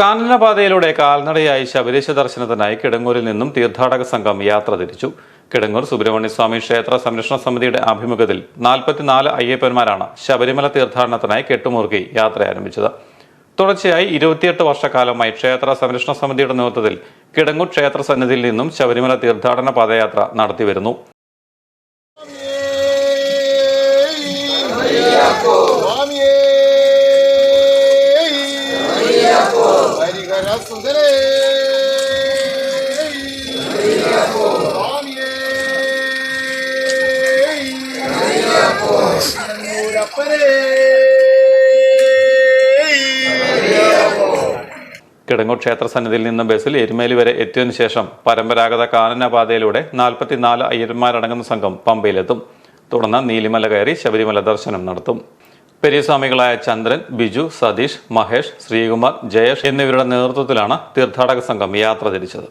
കാനനപാതയിലൂടെ കാൽനടയായി ശബരീശ ദർശനത്തിനായി കിടങ്ങൂരിൽ നിന്നും തീർത്ഥാടക സംഘം യാത്ര തിരിച്ചു. കിടങ്ങൂർ സുബ്രഹ്മണ്യസ്വാമി ക്ഷേത്ര സംരക്ഷണ സമിതിയുടെ ആഭിമുഖ്യത്തിൽ നാൽപ്പത്തിനാല് അയ്യപ്പന്മാരാണ് ശബരിമല തീർത്ഥാടനത്തിനായി കെട്ടുമുറുക്കി യാത്ര ആരംഭിച്ചത്. തുടർച്ചയായി ഇരുപത്തിയെട്ട് വർഷക്കാലമായി ക്ഷേത്ര സംരക്ഷണ സമിതിയുടെ നേതൃത്വത്തിൽ കിടങ്ങൂർ ക്ഷേത്ര സന്നിധിയിൽ നിന്നും ശബരിമല തീർത്ഥാടന പദയാത്ര നടത്തിവരുന്നു. സുന്ദരേ കിടങ്ങൂർ ക്ഷേത്ര സന്നിധിയിൽ നിന്ന് ബസ്സിൽ എരുമേലി വരെ എത്തിയതിനു ശേഷം പരമ്പരാഗത കാനനപാതയിലൂടെ നാൽപ്പത്തിനാല് അയ്യന്മാരടങ്ങുന്ന സംഘം പമ്പയിലെത്തും. തുടർന്ന് നീലിമല കയറി ശബരിമല ദർശനം നടത്തും. പെരിയസ്വാമികളായ ചന്ദ്രൻ ബിജു സതീഷ് മഹേഷ് ശ്രീകുമാർ ജയേഷ് എന്നിവരുടെ നേതൃത്വത്തിലാണ് തീർത്ഥാടക സംഘം യാത്ര തിരിച്ചത്.